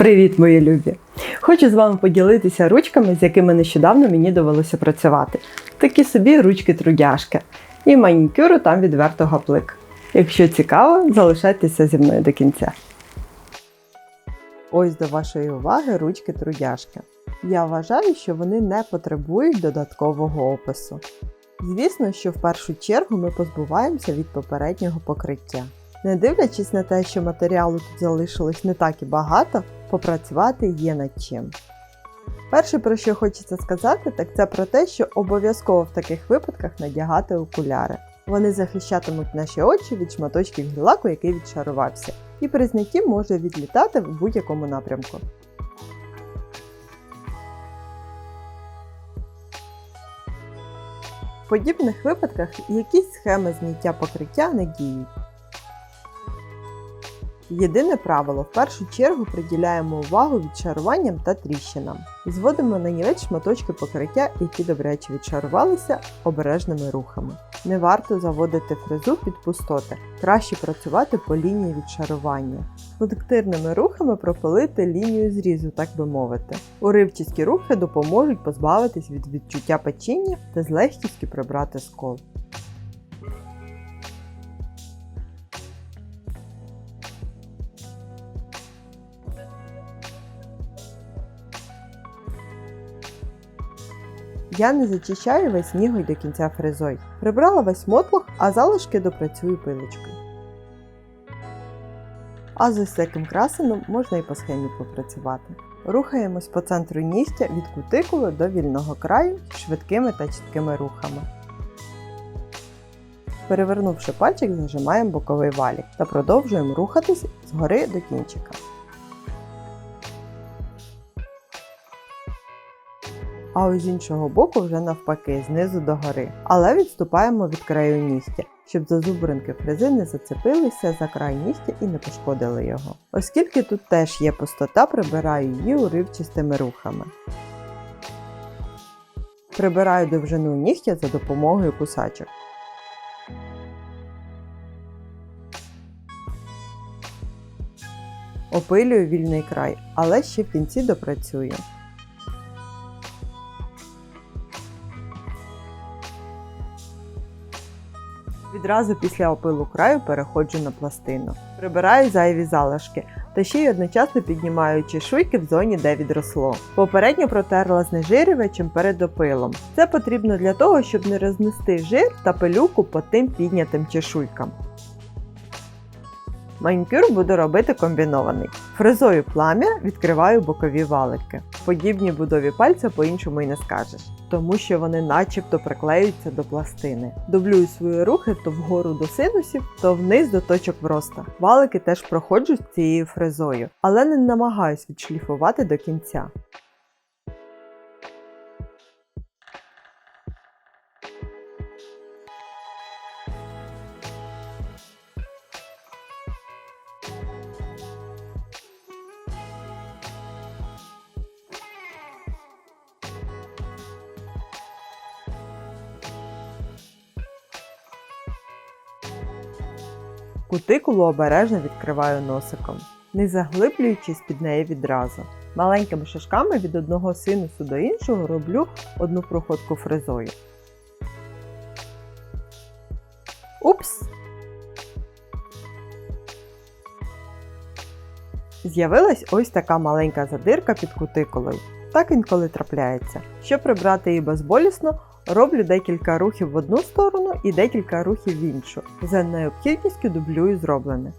Привіт, мої любі! Хочу з вами поділитися ручками, з якими нещодавно мені довелося працювати. Такі собі ручки-трудяшки. І манікюру там відверто гаплик. Якщо цікаво, залишайтеся зі мною до кінця. Ось до вашої уваги ручки-трудяшки. Я вважаю, що вони не потребують додаткового опису. Звісно, що в першу чергу ми позбуваємося від попереднього покриття. Не дивлячись на те, що матеріалу тут залишилось не так і багато, попрацювати є над чим. Перше, про що хочеться сказати, так це про те, що обов'язково в таких випадках надягати окуляри. Вони захищатимуть наші очі від шматочків гілаку, який відшарувався, і при знятті може відлітати в будь-якому напрямку. В подібних випадках якісь схеми зняття покриття не діють. Єдине правило в першу чергу приділяємо увагу відшаруванням та тріщинам. Зводимо на нівець шматочки покриття, які добряче відшарувалися обережними рухами. Не варто заводити фрезу під пустоти, краще працювати по лінії відшарування. Пунктирними рухами пропилити лінію зрізу, так би мовити. Уривчасті рухи допоможуть позбавитись від відчуття печіння та з легкістю прибрати скол. Я не зачищаю весь ніготь до кінця фрезой. Прибрала весь мотлох, а залишки допрацюю пилочкою. А з ось таким красеном можна і по схемі попрацювати. Рухаємось по центру нігтя від кутикули до вільного краю швидкими та чіткими рухами. Перевернувши пальчик, зажимаємо боковий валік та продовжуємо рухатись згори до кінчика. А ось з іншого боку вже навпаки, знизу до гори. Але відступаємо від краю нігтя, щоб зазубринки фрези не зацепилися за край нігтя і не пошкодили його. Оскільки тут теж є пустота, прибираю її уривчастими рухами. Прибираю довжину нігтя за допомогою кусачок. Опилюю вільний край, але ще в кінці допрацюю. Відразу після опилу краю переходжу на пластину. Прибираю зайві залишки та ще й одночасно піднімаю чешуйки в зоні, де відросло. Попередньо протерла знежирювачем перед опилом. Це потрібно для того, щоб не рознести жир та пилюку по тим піднятим чешуйкам. Манікюр буду робити комбінований. Фрезою плам'я відкриваю бокові валики. Подібні будові пальця по-іншому й не скажеш, тому що вони начебто приклеюються до пластини. Дублюю свої рухи то вгору до синусів, то вниз до точок вроста. Валики теж проходжу з цією фрезою, але не намагаюсь відшліфувати до кінця. Кутикулу обережно відкриваю носиком, не заглиблюючись під неї відразу. Маленькими шишками від одного синусу до іншого роблю одну проходку фрезою. Упс! З'явилась ось така маленька задирка під кутикулою. Так інколи трапляється. Щоб прибрати її безболісно, роблю декілька рухів в одну сторону і декілька рухів в іншу. За необхідністю дублюю зроблене.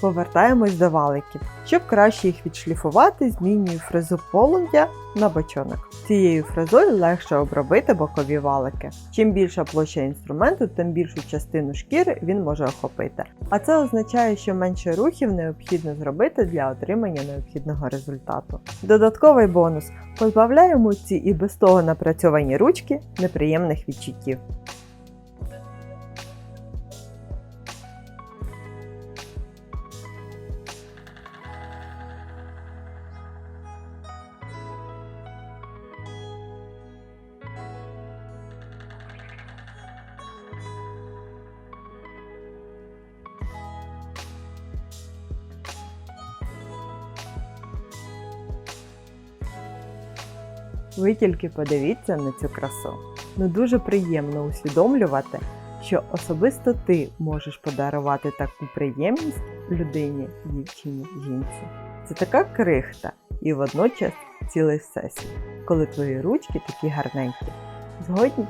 Повертаємось до валиків. Щоб краще їх відшліфувати, змінюю фрезу полум'я на бочонок. Цією фрезою легше обробити бокові валики. Чим більша площа інструменту, тим більшу частину шкіри він може охопити. А це означає, що менше рухів необхідно зробити для отримання необхідного результату. Додатковий бонус позбавляємо ці і без того напрацьовані ручки неприємних відчуттів. Ви тільки подивіться на цю красу. Ну дуже приємно усвідомлювати, що особисто ти можеш подарувати таку приємність людині, дівчині, жінці. Це така крихта і водночас цілий всесвіт, коли твої ручки такі гарненькі. Згодні?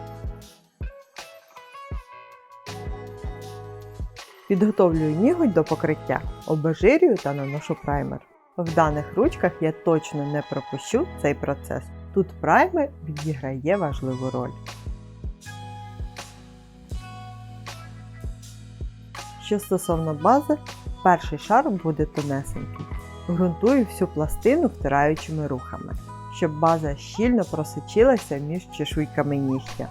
Підготовлюю ніготь до покриття, обезжирюю та наношу праймер. В даних ручках я точно не пропущу цей процес. Тут праймер відіграє важливу роль. Що стосовно бази, перший шар буде тонесенький. Грунтую всю пластину втираючими рухами, щоб база щільно просочилася між чешуйками нігтя.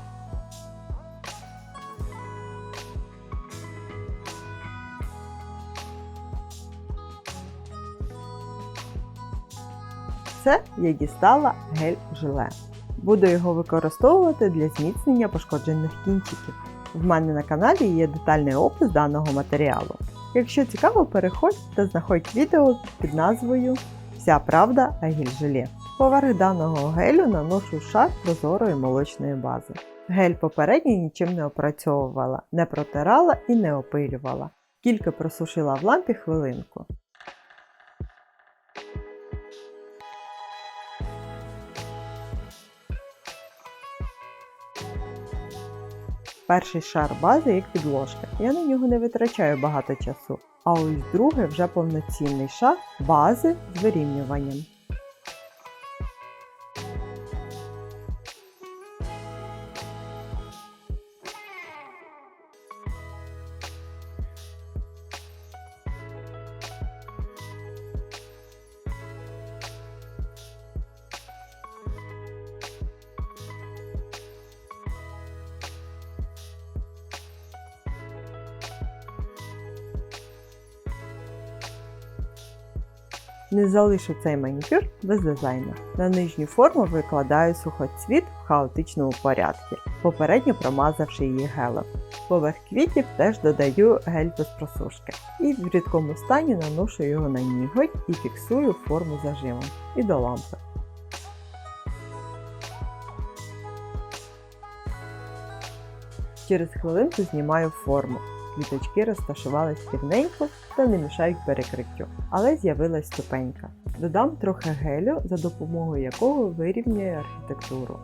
Це я дістала гель-желе. Буду його використовувати для зміцнення пошкоджених кінчиків. В мене на каналі є детальний опис даного матеріалу. Якщо цікаво, переходь та знаходь відео під назвою Вся правда о гель-желе. Поверх даного гелю наношу шар прозорої молочної бази. Гель попередньо нічим не опрацьовувала, не протирала і не опилювала. Тільки просушила в лампі хвилинку. Перший шар бази як підложка. Я на нього не витрачаю багато часу. А ось другий вже повноцінний шар бази з вирівнюванням. Не залишу цей манікюр без дизайну. На нижню форму викладаю сухоцвіт в хаотичному порядку, попередньо промазавши її гелем. Поверх квітів теж додаю гель без просушки. І в рідкому стані наношу його на ніготь і фіксую форму зажимом. І до лампи. Через хвилинку знімаю форму. Квіточки розташувались рівненько та не мішають перекриттю, але з'явилась ступенька. Додам трохи гелю, за допомогою якого вирівнює архітектуру.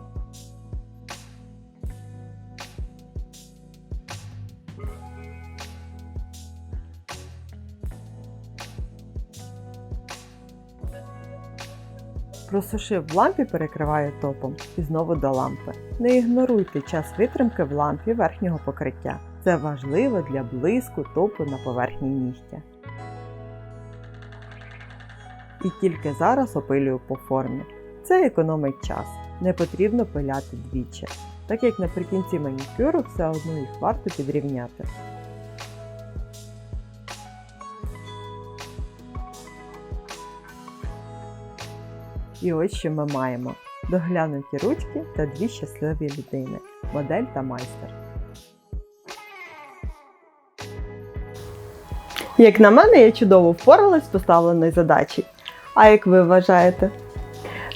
Просушив в лампі, перекриваю топом і знову до лампи. Не ігноруйте час витримки в лампі верхнього покриття. Це важливо для блиску топу на поверхні нігтя. І тільки зараз опилюю по формі. Це економить час, не потрібно пиляти двічі, так як наприкінці манікюру все одно їх варто підрівняти. І ось що ми маємо: доглянуті ручки та дві щасливі людини модель та майстер. Як на мене, я чудово впоралась з поставленою задачею. А як ви вважаєте?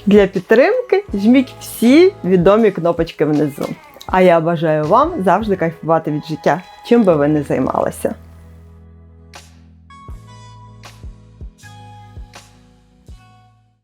Для підтримки жміть всі відомі кнопочки внизу. А я бажаю вам завжди кайфувати від життя, чим би ви не займалися.